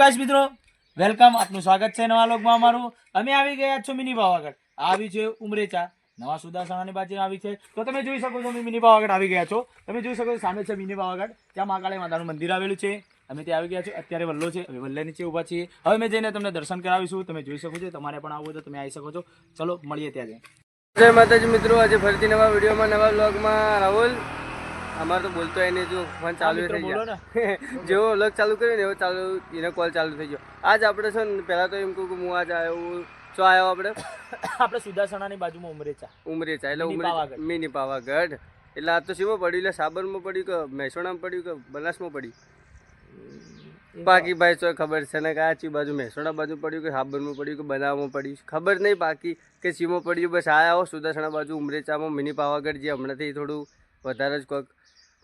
Guys મિત્રો welcome આપનું સ્વાગત છે નવા લોકમાં અમારું. અમે આવી ગયા છો મિની પાવાગઢ આવી છે ઉમરેચા. નવા સુદાસણાની બાજુ આવી છે. તો તમે જોઈ શકો છો અમે મિની પાવાગઢ આવી ગયા છો. તમે જોઈ શકો છો સામે છે મિની પાવાગઢ ત્યાં મહાકાળી માતાનું મંદિર આવેલું છે. અમે ત્યાં આવી ગયા છો અત્યારે વલ્લો છે. અમે વલ્લે નીચે ઊભા છીએ. હવે મેં જઈને તમને દર્શન કરાવીશું. તમે જોઈ શકો છો. તમારે પણ આવવું તો તમે આવી શકો છો. ચલો, મળીએ ત્યાં જઈને. જય માતાજી મિત્રો. આજે ફરીથી નવા વિડીયોમાં, નવા બ્લોગમાં રાહુલ. અમારે તો બોલતો એને જો ફોન ચાલુ થઈ ગયો. જેવો અલગ ચાલુ કર્યો ને એવો ચાલુ એનો કોલ ચાલુ થઈ ગયો. આજ આપણે છે ને પહેલાં તો એમ કહું કે હું આજ આવ્યો શું આવ્યો આપણે. આપણે સુદાસણાની બાજુમાં ઉમરેચા ઉમરેચા એટલે ઉમરે. મિની પાવાગઢ. એટલે આ તો શીમાં પડ્યું? એટલે સાબરમાં પડ્યું કે મહેસાણામાં પડ્યું કે બનાસમાં પડ્યું? બાકી ભાઈ તો ખબર છે ને કે આ ચી બાજુ મહેસાણા બાજુ પડ્યું કે સાબરમાં પડ્યું કે બનાવમાં પડ્યું ખબર નહીં બાકી કે સીમો પડ્યું? બસ આ આવો સુદર્શણા બાજુ ઉમરેચામાં મિની પાવાગઢ જે હમણાંથી થોડું વધારે જ કોઈક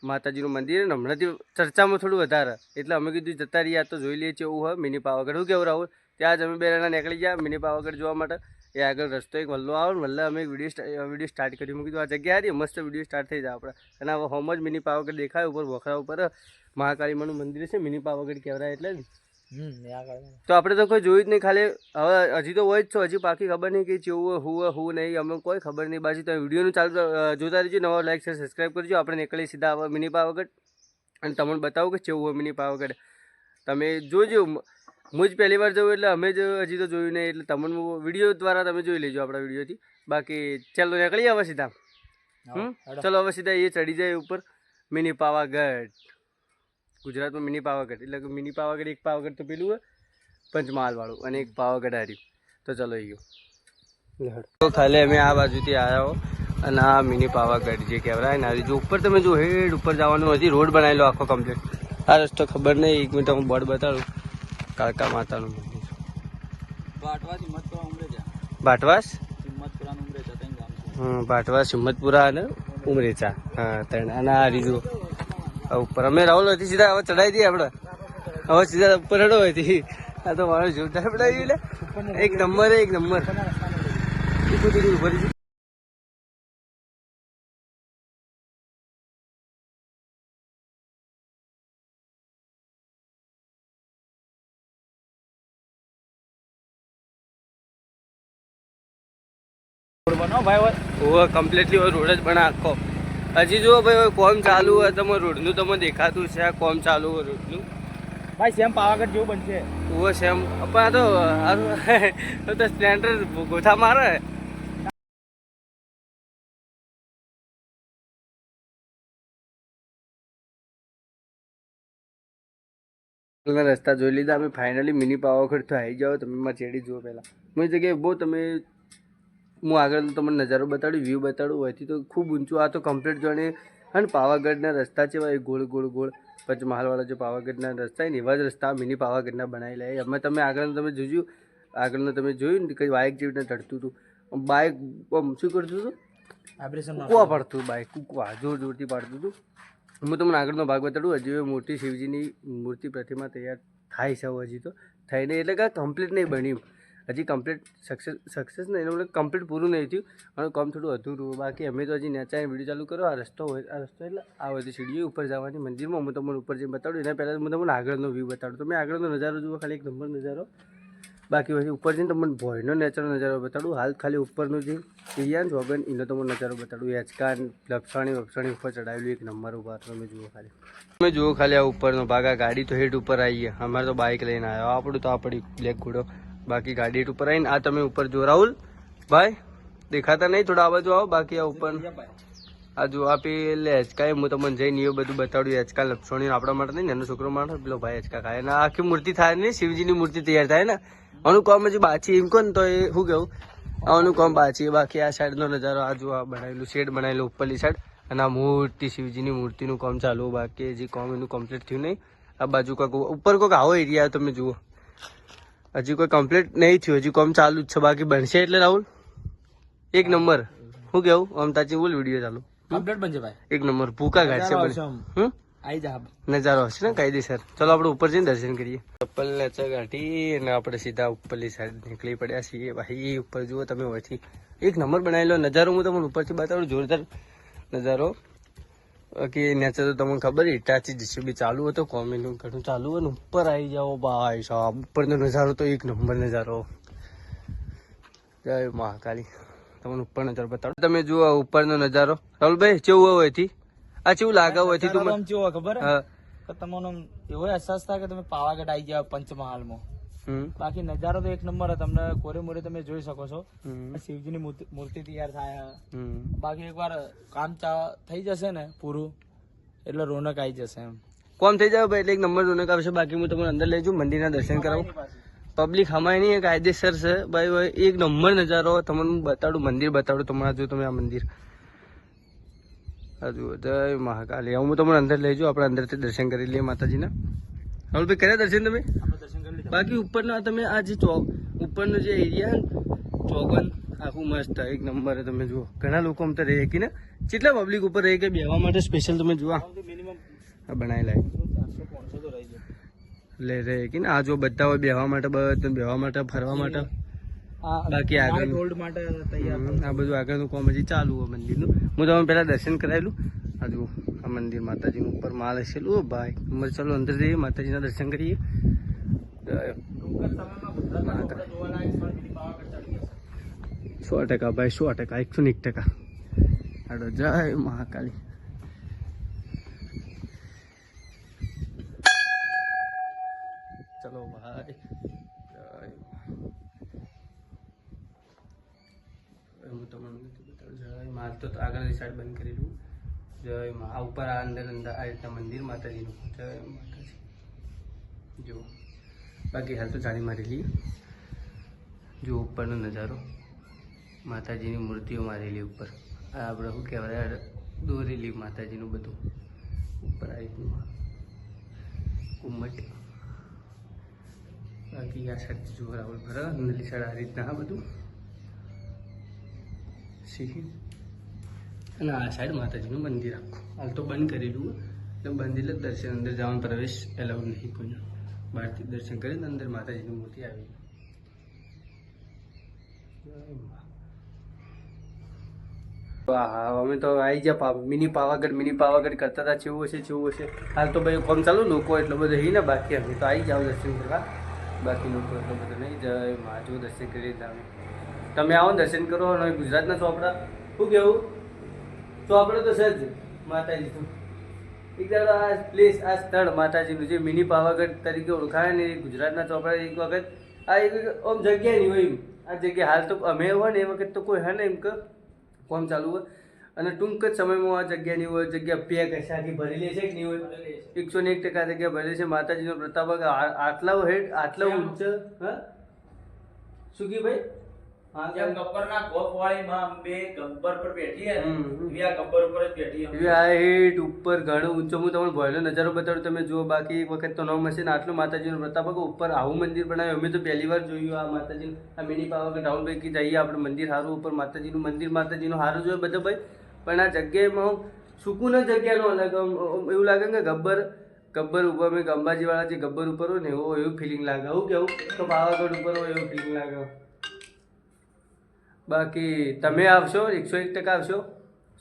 માતાજીનું મંદિર ને હમણાંથી ચર્ચામાં થોડું વધારે. એટલે અમે કીધું જતા રહીએ તો જોઈ લઈએ છીએ એવું હોય મિની પાવાગઢ. શું કેવું રાહુલ? ત્યાં જ અમે બે જણા નીકળી ગયા મિની પાવાગઢ જોવા માટે. એ આગળ રસ્તો એક વલ્લો આવે ને, વલ્લે અમે વીડિયો વીડિયો સ્ટાર્ટ કર્યું. મેં કીધું, આ જગ્યા હતી, મસ્ત વીડિયો સ્ટાર્ટ થઈ જાય આપણે. અને હવે હોમ જ મિની પાવાગઢ દેખાય, ઉપર વખરા ઉપર મહાકાળીમાનું મંદિર છે, મિની પાવાગઢ કહેવાય એટલે. તો આપણે તો કોઈ જોયું જ નહીં ખાલી હવે હજી તો હોય જ છો હજી બાકી ખબર નહીં કે હોય, હું હું નહીં અમે કોઈ ખબર નહીં. બાજુ તો વિડીયોનું ચાલુ જોતા રહેજો નવા લાઈક છે સબસ્ક્રાઈબ કરજો. આપણે નીકળી સીધા મિની પાવાગઢ અને તમને બતાવો કે કેવું હોય મિની પાવાગઢ તમે જોજો હું જ પહેલી વાર જોઉં એટલે અમે જ હજી તો જોયું નહીં એટલે તમને વીડિયો દ્વારા તમે જોઈ લેજો આપણા વિડીયોથી. બાકી ચાલો નીકળીએ હવે સીધા. હમ. ચલો હવે સીધા એ ચડી જાય ઉપર. મિની પાવાગઢ ગુજરાતમાં મિની પાવાગઢ એટલે કે મિની પાવાગઢ એક પાવાગઢ તો પેલું હોય પંચમહાલવાળું અને એક પાવાગઢ હાર્યું તો ચલો એ ગયો. તો ખાલી અમે આ બાજુથી આવ્યા હો અને આ મિની પાવાગઢ જે કહેવાય ને આ જો ઉપર તમે જો હેડ ઉપર જવાનું હજી રોડ બનાવેલો આખો કમ્પ્લીટ આ રસ્તો ખબર નહીં એક મિનિટ હું બોર્ડ બતાડું. કાળકા માતાનું મંદિર ભાટવાસ હમ ભાટવાસ હિંમતપુરા અને ઉમરેચા હા ત્રણ. અને આ રીજુ આ ઉપર. અમે રાહુલ હતી સીધા હવે ચડાવી દઈએ આપણે. હવે સીધા ઉપર હડો હતી આ તો મારો જોરદાર પડાવી એક નંબર એક નંબર. ભાઈ હોય. ઓવર કમ્પ્લીટલી રોડ જ બના આખો. હજી જુઓ ભાઈ કોમ ચાલુ હોય તમે રોડનું તમે દેખાતું છે આ કોમ ચાલુ હોય રોડનું. ભાઈ સેમ પાવાગઢ જેવું બનશે. Over same. પણ આ તો તો સ્પ્લેન્ડર ગોથા મારે. રસ્તા જોઈ લીધા અમે ફાઇનલી મિની પાવાગઢ તો આવી જાઓ તમે માં ચેડી જુઓ પહેલાં. હું જગ્યાએ બહુ તમે હું આગળ તમને નજારો બતાડું વ્યૂ બતાડું હોયથી તો ખૂબ ઊંચું. આ તો કમ્પ્લીટ જાણે અને પાવાગઢના રસ્તા છે ભાઈ ગોળ ગોળ ગોળ. પંચમહાલવાળા જે પાવાગઢના રસ્તા હોય ને એવા જ રસ્તા મિની પાવાગઢના બનાવેલા છે. અમે તમે આગળ તમે જોજો આગળનું તમે જોયું ને કંઈ બાઇક જેવી રીતના ચડતું હતું. બાઇક શું કરતું હતું? કૂકવા પડતું બાઇક કૂકવા જોર જોરથી પાડતું હતું. હું તમને આગળનો ભાગ બતાડું હજી મોટી શિવજીની મૂર્તિ પ્રતિમા તૈયાર થાય છે હજી તો. થઈને એટલે કે કમ્પ્લીટ નહીં બન્યું. હજી કમ્પ્લીટ સક્સેસ સક્સેસ નહીં એટલે કમ્પ્લીટ પૂરું નહીં થયું. અને કામ થોડું અધૂરું. બાકી અમે તો હજી નેચાઈને વીડિયો ચાલુ કરો આ રસ્તો હોય, આ રસ્તો એટલે આ બધી સીડીઓ ઉપર જવાની મંદિરમાં. હું તમને ઉપર જઈને બતાડું. એના પહેલાં હું તમને આગળનો વ્યૂ બતાડું. તમે આગળનો નજારો જુઓ ખાલી એક નંબર નજારો. બાકી પછી ઉપર જઈને તમને ભોયનો નેચરનો નજારો બતાડું. હાલ ખાલી ઉપરનું જે એરિયા જોગન એનો તમને નજારો બતાડું. હેચકાન લપસાણી, વપસાણી ઉપર ચડાવેલું એક નંબર ઉપર તમે જુઓ ખાલી. તમે જુઓ ખાલી આ ઉપરનો ભાગ. આ ગાડી તો હેડ ઉપર આવી અમારે તો બાઇક લઈને આવ્યો. આપણું તો આ બ્લેક ઘોડો. બાકી ગાડી ઉપર આવીને આ તમે ઉપર જો, રાહુલ, ભાઈ, દેખાતા નહીં થોડા આ બાજુ આવો, બાકી આ ઉપર. આ જો આ પેલે હેચકાએ હું તમને જઈને એવું બધું બતાડ્યું હેચકા લપસણી આપણા માટે નહીં નાનો છોકરો માટે. પેલો ભાઈ હેચકા ખાય ને આખી મૂર્તિ થાય નહીં શિવજીની મૂર્તિ તૈયાર થાય ને. આનું કામ બાછી એમ કહો ને તો એ શું કેવું આનું કામ બાછી, બાકી આ સાઈડનો નજારો, આ જો આ બનાવેલું શેડ, બનાવેલું ઉપરલી સાઈડ અને આ મૂર્તિ, શિવજીની મૂર્તિનું કામ ચાલુ, બાકી હજી કામ એનું કમ્પ્લીટ થયું નહીં. આ બાજુ કાંક ઉપર કોઈક આવો એરિયા તમે જુઓ. હજી કોઈ કમ્પ્લીટ નહીં થયું. હજી કોમ ચાલુ જ છે. બાકી બનશે એટલે રાહુલ. એક નંબર. શું કેવું? આમ તાચી બોલ વીડિયો ચાલુ. કમ્પ્લીટ બનશે ભાઈ. એક નંબર. ભૂકા ઘાટ છે બને. હમ? આઈ જા નજારો હશે ને? કાયદેસર ચલો આપણે ઉપર જઈને દર્શન કરીએ. ચપ્પલ નેચર ચગાટી અને આપણે સીધા ઉપરલી સાઈડ નીકળી પડ્યા છીએ. ભાઈ ઉપર જુઓ તમે હોયથી. એક નંબર બનાવેલો નજારો. હું તમને ઉપરથી બતાવું જોરદાર નજારો. બાકી નેચર તો તમને ખબર ઇટાચી જીસીબી ચાલુ હતો કોમેનું ઘણું ચાલુ હોય ને ઉપર આવી જાઓ ભાઈ સાહેબ ઉપરનો નજારો તો એક નંબર નજારો. જય મહાકાલી તમને ઉપર નજારો બતાવો તમે જુઓ ઉપરનો નજારો. રાહુલભાઈ કેવું હોય એથી? આ કેવું લાગે હોય એથી તું નજારો ખબર? હા. તમને એવો અહેસાસ થાય કે તમે પાવાગઢ આવી ગયા પંચમહાલમાં. બાકી નજારો તો એક નંબર. તમને કોરે મોરે તમે જોઈ શકો છો. શિવજીની મૂર્તિ- તૈયાર થાય. બાકી બાકી એકવાર કામ થઈ જશે ને પૂરું એટલે રોનક આવી જશે એમ. કોમ થઈ જાય ભાઈ એટલે એક નંબર રોનક આવશે. બાકી હું તમને અંદર લઈ જાઉં મંદિરના દર્શન કરાવું. પબ્લિક હમાય નહીં કાયદેસર છે. ભાઈ ભાઈ એક નંબર નજારો તમને હું બતાડું મંદિર બતાડું તમારા જો તમે આ મંદિર. હજુ જય મહાકાલી. હું તમને અંદર લઈ જાઉં આપણે અંદરથી દર્શન કરી લઈએ માતાજીના. રાહુલભાઈ કર્યા દર્શન તમે? બાકી ઉપરના તમે આ જે ચોક ઉપરનો જે એરિયા ચોગન આખું મસ્ત એક નંબર તમે જુઓ. ઘણા લોકો આમ તો રહે કે ને કેટલા પબ્લિક ઉપર રહે કે બેહવા માટે સ્પેશિયલ તમે જુઓ. બનાવેલા એટલે રહી લે રે કે ને આ જો બધા હોય બેહવા માટે બધું બેહવા માટે ફરવા માટે. બાકી આગળ- આ બધું આગળનું કોમ હજી ચાલુ હોય મંદિરનું. હું તમે પહેલાં દર્શન કરાયેલું. આ જુઓ આ મંદિર માતાજીનું ઉપર માલ હશેલું લો ભાઈ ચાલો અંદર જઈએ માતાજીના દર્શન કરીએ. સો ટકા ભાઈ, સો ટકા, એકસો ને એક ટકા. હાડો જય મહાકાલી ચલો ભાઈ હું તમને નથી જય. મા તો આગળની સાઈડ બંધ કરેલું જય મા આ ઉપર આ અંદર અંદર આ રીતના મંદિર માતાજીનું. જય માતાજી. જો બાકી હાલ તો જાણી મારેલી. જો ઉપરનો નજારો, માતાજીની મૂર્તિઓ મારેલી ઉપર. આ આપણે શું કહેવાય? દોરેલી માતાજીનું બધું. ઉપર આ રીતનું કુમ્મટ બાકી આ સાઈડ જુઓ રાહુલ ભર, નલી સાઈડ આ રીતના આ બધું. સિંહ અને આ સાઈડ માતાજીનું મંદિર આખું. હાલ તો બંધ કરેલું એટલે બંધ એટલે દર્શન અંદર જવાનો પ્રવેશ એલાઉડ નહીં કોઈને બહારથી દર્શન કરીને અંદર માતાજીની મૂર્તિ આવી. હા અમે તો આવી ગયા મિની પાવાગઢ મિની પાવાગઢ કરતા હતા, જેવું હશે જેવું હશે. હાલ તો ભાઈ કોમ ચાલુ, લોકો એટલો બધો હી ને, બાકી અમે તો આવી જાઓ દર્શન કરવા. બાકી લોકો એટલો બધો નહીં, જય મા જો દર્શન કરી અમે. તમે આવો દર્શન કરો, અને ગુજરાતના ચોપડા. શું કેવું ચોપડા તો સજ માતાજી તો એક આ પ્લેસ આ સ્થળ માતાજીનું જે મિની પાવાગઢ તરીકે ઓળખાય ને ગુજરાતના ચોપડા એક વખત આ એક આમ જગ્યા નહીં હોય એમ. આ જગ્યા હાલ તો અમે હોય ને એ વખત તો કોઈ હે ને એમ કે કોમ ચાલુ હોય. અને ટૂંક જ સમયમાં આ જગ્યા નહીં હોય જગ્યા પેક આખી ભરેલી છે કે નહીં હોય? એકસો ને એક ટકા જગ્યા ભરેલી છે. માતાજીનો પ્રતાપ આટલા હેડ આટલા ઊંચ હા? શું કી ભાઈ? જેમ ગબ્બરના ગોખ વાળી માં અંબે ગબ્બર પર બેઠી હે વ્યા ગબ્બર ઉપર જ બેઠી હે એવી આ હેઠ ઉપર ઘણો ઊંચો હું તમને ભોયલો નજારો બતાડું તમે જુઓ બાકી એક વખત તો નવ મશીન આટલું માતાજીનો પ્રતાપ ઉપર આવું મંદિર બનાવ્યું અમે તો પહેલી વાર જોયું આ માતાજી આ મિની પાવાગઢ રાહુલભાઈ કે જઈએ આપણે મંદિર સારું ઉપર માતાજીનું મંદિર માતાજીનું સારું જોયું બધા ભાઈ. પણ આ જગ્યાએમાં સુકૂન જગ્યાનો અલગ એવું લાગે કે ગબ્બર ગબ્બર ઉપર મેં અંબાજીવાળા જે ગબ્બર ઉપર હોય ને એવો એવું ફિલિંગ લાગે. આવું કેવું? તો પાવાગઢ ઉપર હોય એવું ફિલિંગ લાગે. બાકી તમે આવશો, એકસો એક ટકા આવશો,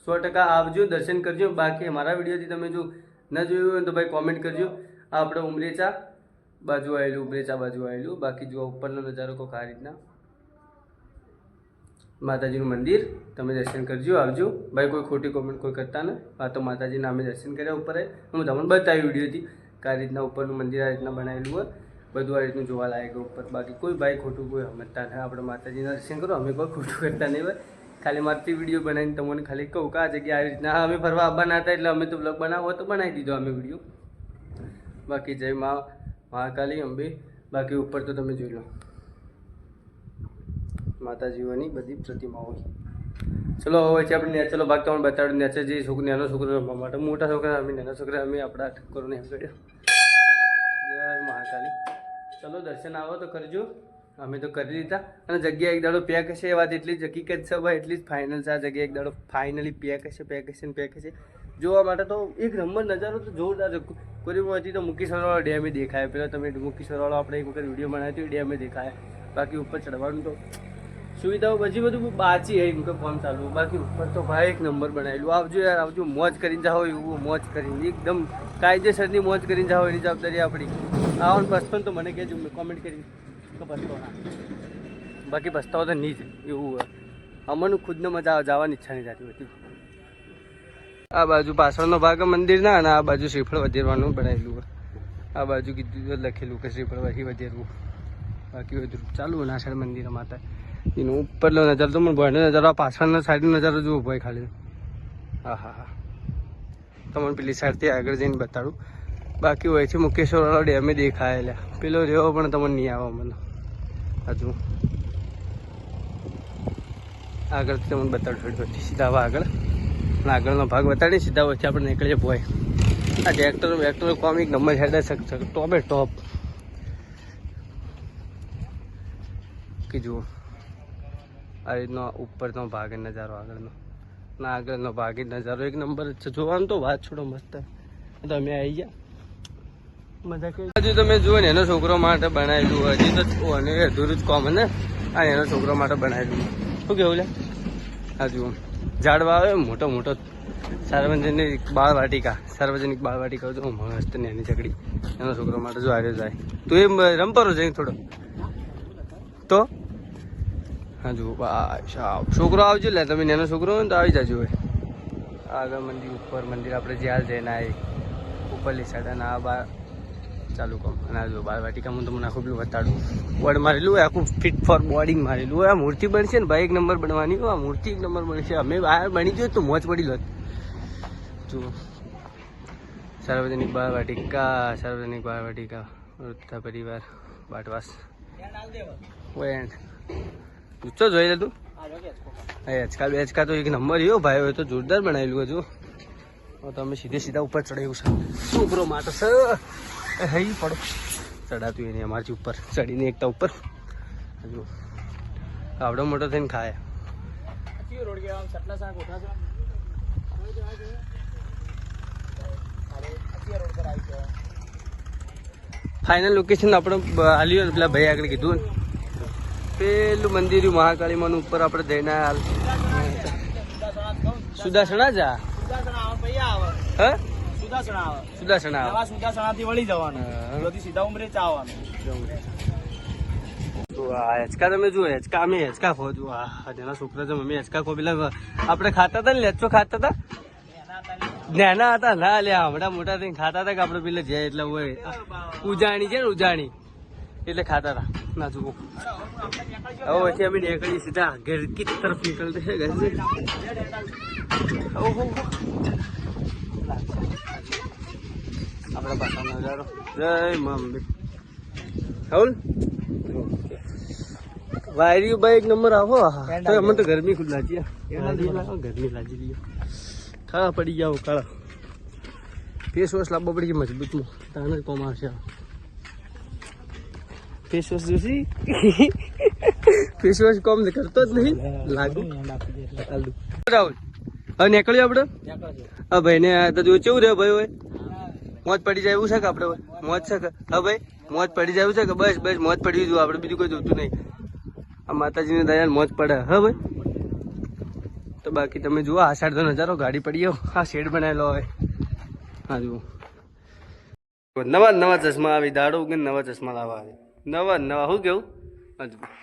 સો ટકા આવજો, દર્શન કરજો. બાકી અમારા વિડીયોથી તમે જો ન જોયું હોય તો ભાઈ કોમેન્ટ કરજો. આ આપણે ઉમરેચા બાજુ આવેલું, ઉમરેચા બાજુ આવેલું. બાકી જો ઉપરનો નજારો કોક આ રીતના. માતાજીનું મંદિર, તમે દર્શન કરજો, આવજો. ભાઈ કોઈ ખોટી કોમેન્ટ કોઈ કરતા ને. આ તો માતાજીના અમે દર્શન કર્યા ઉપર. હું તમને બતાવી વિડીયોથી કે આ રીતના ઉપરનું મંદિર આ રીતના બનાવેલું હોય. બધું આ રીતનું જોવા લાયક ઉપર. બાકી કોઈ ભાઈ ખોટું કોઈ સમજતા નહીં આપણે માતાજીના દર્શન કરો, અમે કોઈ ખોટું કરતા નહીં હોય. ખાલી મારથી વીડિયો બનાવીને તમને ખાલી કહું કે આ જગ્યા આવી રીતના અમે ફરવા આવવાના હતા એટલે અમે તો બ્લોગ બનાવો તો બનાવી દીધો અમે વીડિયો બાકી જય મા, મહાકાલી, અંબે. બાકી ઉપર તો તમે જોઈ લો. માતાજીઓની બધી પ્રતિમાઓ ચલો, હવે છે આપણે નેચરલો ભાગ તમને બતાડ્યું. નેચર જે છોકરી, નાનો છોકરો રમવા માટે, મોટા છોકરા, અમે નાના છોકરા, અમે આપણા કર્યો જય મહાકાલી. ચલો, દર્શન આવો તો કરજો. અમે તો કરી દીધા અને જગ્યા એક દાડો પેક હશે, એ વાત એટલી જ હકીકત છે ભાઈ, એટલી જ ફાઇનલ છે આ જગ્યા એક દાડો ફાઇનલી પેક હશે પેક હશે ને પેક હશે. જોવા માટે તો એક નંબર નજારો તો જોરદાર છે. કોરીમાંથી તો મુકેશ્વરવાળો ડેમે દેખાય. પહેલાં તમે મુકેશ્વરવાળો આપણે એક વખત વીડિયો બનાવ્યો હતો ડેમે દેખાય. બાકી ઉપર ચડવાનું તો સુવિધાઓ પછી બધું બાચી હે, એમ કે ફોન ચાલુ. બાકી ઉપર તો ભાઈ એક નંબર બનાવેલું. આવજો યાર, આવજો. મોજ કરીને જાઓ, એવું મોજ કરીને. એકદમ કાયદેસરની મોજ કરીને જાઓ, એની જવાબદારી આપણી. આવો ને પસતો તો મને કહેજો કોમેન્ટ કરી. કે પસતો ના બાકી પસ્તાવો તો નહીં જ, એવું હોય. અમને ખુદને મજા જવાની ઈચ્છા નહીં થતી હોતી. આ બાજુ પાછળનો ભાગ મંદિરના અને આ બાજુ શ્રીફળ વધેરવાનું બનાવેલું આ બાજુ કીધું, લખેલું કે શ્રીફળ વહી વધેરવું. બાકી બધું ચાલુ નાસણ મંદિર માતા એનો ઉપરનો નજારો તો મને ભણનો નજારો પાછળનો સાઈડનો નજારો જોવો ભાઈ ખાલી. હા હા હા. તમને પેલી સાઈડથી આગળ જઈને બતાડું. બાકી હોય છે મુકેશ્વરવાળો ડેમે દેખાય એટલે પેલો રહ્યો પણ તમને નહીં આવે મને. હજુ આગળથી તમને બતાડું થોડી સીધા આગળ. અને આગળનો ભાગ બતાડી સીધા વચ્ચે આપણે નીકળીએ ભોય. આ ટ્રેક્ટર વેક્ટર કોમિક નંબર હેડે શકશે ટોપે ટોપ. કે જુઓ. આ રીતનો ઉપરનો ભાગ નજારો આગળનો. ના આગળનો ભાગ નજારો એક નંબર જોવાનું તો વાત છોડો મસ્ત. તમે આવી ગયા. મજા કરી. હજુ તમે જુઓ ને, એનો છોકરો માટે બનાવેલું હજી તો અને અધૂરું જ કોમ ને? આ એનો છોકરો માટે બનાવેલું શું કેવું લે? હા, જુઓ. ઝાડવા આવે, મોટો મોટો સાર્વજનિક બાળ વાટિકા સાર્વજનિક બાળ વાટિકા જો મસ્ત ને એની ચકડી એનો છોકરો માટે જો આવ્યો જાય. તું એમ રમપરો જઈ થોડો? તો? હા, જુઓ. છોકરો આવજો લે, તમે નાનો છોકરો હોય તો આવી જાજો હોય આગળ મંદિર, ઉપર મંદિર, આપણે જ્યાં જઈને આવી ઉપરલી સાઈડ અને આ બાર ચાલુ કામ અને જો બાર વાટિકા હું તમને આખું પેલું બતાડું. બોર્ડ મારેલું હોય, આખું ફિટ ફોર બોર્ડિંગ મારેલું હોય. આ મૂર્તિ બનશે ને, ભાઈ એક નંબર બનવાની. હોય આ મૂર્તિ એક નંબર બનશે. અમે બહાર બની જોઈએ તો મોજ પડી લોત જુઓ. સાર્વજનિક બાર વાટિકા, સાર્વજનિક બાર વાટિકા, વૃદ્ધા પરિવાર, બાટવાસ. વેન્ડ ઊંચો જોઈ લે તું. હેચકા બે હેચકા તો એક નંબર એવો ભાઈ હોય તો જોરદાર બનાવેલું હજુ તમે સીધે સીધા ઉપર ચડાયું છે. છોકરો માટે સર હઈ પડો. ચડાતું એને અમારથી ઉપર ચડીને એકતા ઉપર. હજુ આવડો મોટો થઈને ખાય. ફાઇનલ લોકેશન આપણે આલ્યું પેલા ભાઈ આગળ કીધું પેલું મંદિર મહાકાળી મહાકાળીમાનું ઉપર આપણે જઈને હાલ સુદાસણા જા હ? સુદાસણા આવે સુદાસણા આવે સુદાસણા થી વળી જવાનું. ત્યાંથી સીધા ઉમરે ચા આવવાનું તો આ હેચકા તમે જુઓ હેચકા અમે હેચકા ખો જુઓ. જેના છોકરા છે મમ્મી હેચકા ખો. પેલા આપણે ખાતા હતા ને લેચો ખાતા હતા? નાના હતા. ના લે હમણાં મોટા થઈને ખાતા હતા કે આપણે પેલા જાય એટલે હોય ઉજાણી છે ને ઉજાણી. એટલે ખાતા હતા. ના જુઓ. હવે પછી અમે નીકળી સીધા ઘર કી તરફ નીકળતે છે ઓહો. આપણા પાછળ નજારો. જય મમ્મી રાહુલ? વાયરી ભાઈ એક નંબર આવો. તો અમને તો ગરમી ખુદ લાગી ગરમી લાગી પડી જાવ કાળા. ફેસ વોશ લાવવા પડી જાય મજબૂતમાં તાને કોમ આવશે face wash Joshi? Face wash કોમ કરતો જ નહીં. લાગુ લાગુ રાહુલ. હવે નીકળ્યો આપણે? હા ભાઈ ને આ તો જો કેવું રહ્યો ભાઈ હોય મોજ પડી જાય એવું છે કે આપણે મોજ છે કે? હા ભાઈ મોજ પડી જાય એવું છે કે? બસ બસ મોજ પડી જવું આપણે બીજું કોઈ જોતું નહીં. આ માતાજીની દયા મોજ પડે. હા ભાઈ? તો બાકી તમે જુઓ આ સાઈડ તો નજારો ગાડી પડી ગયો. આ શેડ બનાવેલો હોય. હા જુઓ. નવા નવા ચશ્મા આવી. દાડો ઉગે નવા ચશ્મા લાવવા આવે. નવા નવા. શું કેવું? હા જુઓ.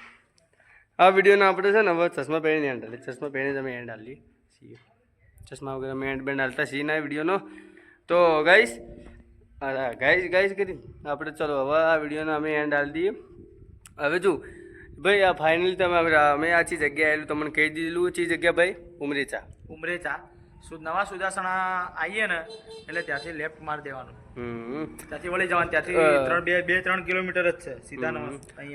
આ વિડીયોના આપણે છે ને હવે ચશ્મા પહેરીને એન્ડ ચશ્મા પહેરીને તમે એન્ડ હાલીએ છીએ. ચશ્મા વગેરે મેન્ડ બેન્ડ હાલતા છીએ ના વિડીયોનો તો ગાઈસ ગાઈસ ગાઈસ કરી આપણે ચલો હવે આ વિડીયોનો અમે એન્ડ હાલ દઈએ હવે જો ભાઈ આ ફાઇનલી તમે અમે આ જગ્યાએ આવેલું તમને કહી દીધેલું ચી જગ્યા ભાઈ ઉમરેચા ઉમરે ચા સુ નવા સુદાસણા આવીએ ને એટલે ત્યાંથી લેફ્ટ માર દેવાનું. ત્યાંથી વળી જવાનું ત્યાંથી ત્રણ બે બે ત્રણ કિલોમીટર જ છે સીધા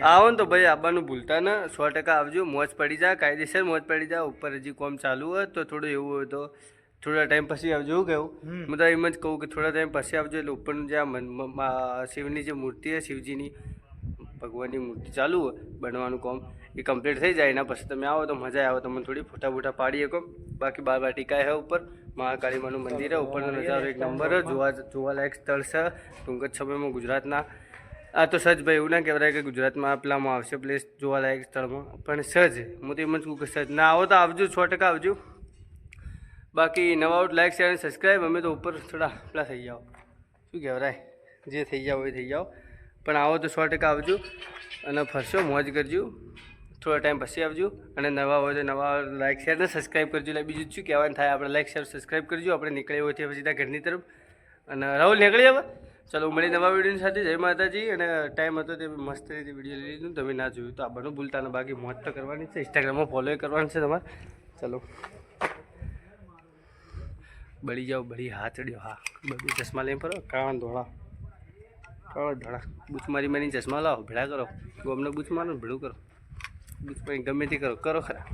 આવો ને તો ભાઈ આવવાનું ભૂલતા ને સો ટકા આવજો મોજ પડી જાય કાયદેસર મોજ પડી જાય ઉપર હજી કોમ ચાલુ હોય તો થોડું એવું હોય તો થોડા ટાઈમ પછી આવજો કેવું હું તો એમ જ કહું કે થોડા ટાઈમ પછી આવજો એટલે ઉપરનું જે શિવની જે મૂર્તિ છે શિવજીની ભગવાનની મૂર્તિ ચાલુ હોય બનવાનું કોમ એ કમ્પ્લીટ થઈ જાય એના પછી તમે આવો તો મજા આવે. તમને થોડી ફોટા ફોટા પાડી શકો. બાકી બાર વાટિકા છે ઉપર. મહાકાળીમાનું મંદિર હે ઉપરનો નજારો એક નંબર જોવા જોવાલાયક સ્થળ છે. ટૂંક જ સમયમાં ગુજરાતના. આ તો સજ ભાઈ એવું ના કહેવાય કે ગુજરાતમાં પેલામાં આવશે પ્લેસ જોવાલાયક સ્થળમાં. પણ સજ હું તો એમ જ કહું કે સજ ના આવો તો આવજો સો ટકા આવજો. બાકી નવા આઉટ લાઈક શેર અને સબસ્ક્રાઈબ અમે તો ઉપર થોડા પેલા થઈ જાઓ. શું કહેવાય જે થઈ જાઓ એ થઈ જાઓ. પણ આવો તો સો ટકા આવજો અને ફરશો, મોજ કરજો. થોડા ટાઈમ પછી આવજો. અને નવા હોય તો નવા લાઇક શેર ને સબસ્ક્રાઈબ કરજો. એટલે બીજું શું કહેવાનું થાય? આપણે લાઇક શેર સબસ્ક્રાઈબ કરજો. આપણે નીકળે હોય ત્યાં પછી ત્યાં ઘરની તરફ. અને રાહુલ, નીકળી હવે? ચાલો મળી નવા વિડીયોની સાથે. જય માતાજી. અને ટાઈમ હતો તે મસ્ત રીતે વીડિયો લઈ લીધું. તમે ના જોયું તો આ બધું ભૂલતા ને. બાકી મોજ તો કરવાની છે. ઇન્સ્ટાગ્રામમાં ફોલો કરવાનું છે તમારે. ચાલો. બળી જાઓ, બળી હાથડ્યો હા બધું ચશ્મા લઈને ફરો. કાળા ધોળા. કાળા ધોળા બૂચ મારી મારી ચશ્મા લાવો, ભેળા કરો. ગોમને બૂચ મારો ભેળું કરો. બૂચ મારી ગમે તે કરો કરો ખરા.